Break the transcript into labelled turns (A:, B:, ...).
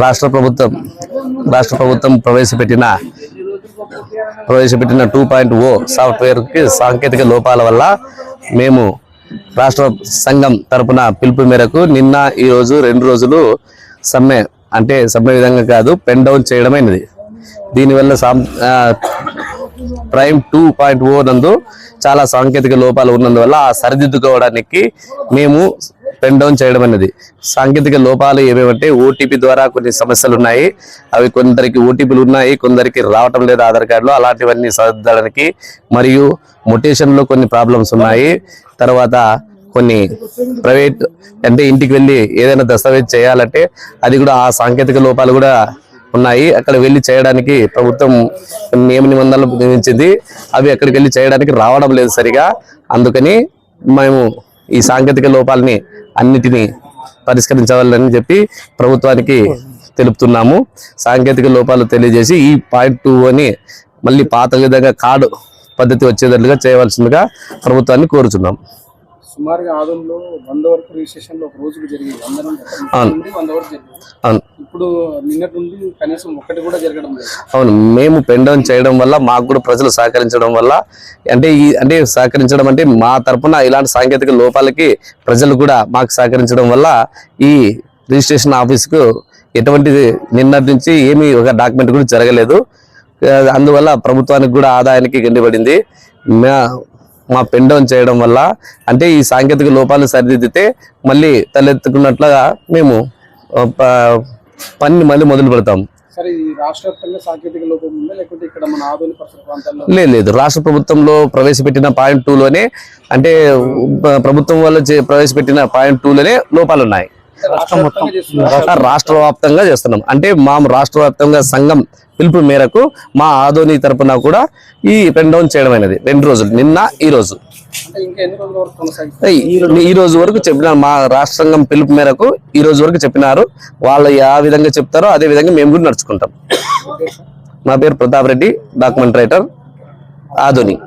A: రాష్ట్ర ప్రభుత్వం రాష్ట్ర ప్రభుత్వం ప్రవేశపెట్టిన ప్రవేశపెట్టిన టూ పాయింట్ ఓ oh సాఫ్ట్వేర్కి సాంకేతిక లోపాల వల్ల మేము రాష్ట్ర సంఘం తరపున పిలుపు మేరకు నిన్న ఈ రోజు రెండు రోజులు సమ్మె అంటే సమ్మె విధంగా కాదు పెన్ డౌన్ చేయడమైనది దీనివల్ల సాం ప్రైమ్ టూ పాయింట్ ఓ నందు చాలా సాంకేతిక లోపాలు ఉన్నందువల్ల ఆ సరిదిద్దుకోవడానికి మేము పెన్ డౌన్ చేయడం అనేది. సాంకేతిక లోపాలు ఏమేమంటే ఓటీపీ ద్వారా కొన్ని సమస్యలు ఉన్నాయి అవి కొందరికి ఓటీపీలు ఉన్నాయి కొందరికి రావటం లేదు ఆధార్ కార్డులో. అలాంటివన్నీ సర్దడానికి మరియు మొటేషన్లో కొన్ని ప్రాబ్లమ్స్ ఉన్నాయి. తర్వాత కొన్ని ప్రైవేట్ అంటే ఇంటికి వెళ్ళి ఏదైనా దస్తావేజ్ చేయాలంటే అది కూడా ఆ సాంకేతిక లోపాలు కూడా ఉన్నాయి. అక్కడ వెళ్ళి చేయడానికి ప్రభుత్వం నియమ నిబంధనలు నిర్మించింది అవి అక్కడికి వెళ్ళి చేయడానికి రావడం లేదు సరిగా. అందుకని మేము ఈ సాంకేతిక లోపాలని అన్నిటినీ పరిష్కరించవాలని చెప్పి ప్రభుత్వానికి తెలుపుతున్నాము. సాంకేతిక లోపాలు తెలియజేసి ఈ పాయింట్ టూ అని మళ్ళీ పాత విధంగా కార్డు పద్ధతి వచ్చేటట్లుగా చేయవలసిందిగా ప్రభుత్వాన్ని కోరుచున్నాం.
B: సుమారుగా ఆదంలో వంద వరకు ఒక రోజుకు జరిగింది
A: అవును.
B: ఇప్పుడు నిన్నటి నుండి కనీసం ఒక్కటి కూడా జరగడం లేదు.
A: అవును మేము పెండౌన్ చేయడం వల్ల మాకు కూడా ప్రజలు సహకరించడం వల్ల అంటే ఈ అంటే సహకరించడం అంటే మా తరపున ఇలాంటి సాంకేతిక లోపాలకి ప్రజలు కూడా మాకు సహకరించడం వల్ల ఈ రిజిస్ట్రేషన్ ఆఫీస్కు ఎటువంటి నిన్నటి నుంచి ఏమీ ఒక డాక్యుమెంట్ కూడా జరగలేదు. అందువల్ల ప్రభుత్వానికి కూడా ఆదాయానికి గండిపడింది మా మా పెన్ డౌన్ చేయడం వల్ల అంటే ఈ సాంకేతిక లోపాలు సరిదిద్దితే మళ్ళీ తలెత్తుకున్నట్లుగా మేము ఆ, ప- పని మళ్ళీ మొదలు పెడతాం. లేదు లేదు. రాష్ట్ర ప్రభుత్వంలో ప్రవేశపెట్టిన పాయింట్ టూ లోనే అంటే ప్రభుత్వం వల్ల ప్రవేశపెట్టిన పాయింట్ టూ లోనే లోపాలు ఉన్నాయి
B: రాష్ట్ర వ్యాప్తంగా చేస్తున్నారు?
A: రాష్ట్ర వ్యాప్తంగా చేస్తున్నాం. అంటే మా రాష్ట్ర వ్యాప్తంగా సంఘం పిలుపు మేరకు మా ఆదోని తరపున కూడా ఈ పెన్ డౌన్ చేయడం అయినది రెండు రోజులు. నిన్న ఈ రోజు. ఈ- రోజు వరకు చెప్పిన మా రాష్ట్ర సంఘం పిలుపు మేరకు ఈ రోజు వరకు చెప్పినారు. వాళ్ళు ఏ విధంగా చెప్తారో అదే విధంగా మేము కూడా నడుచుకుంటాం. నా పేరు ప్రతాప్ రెడ్డి డాక్యుమెంట్ రైటర్ ఆధోని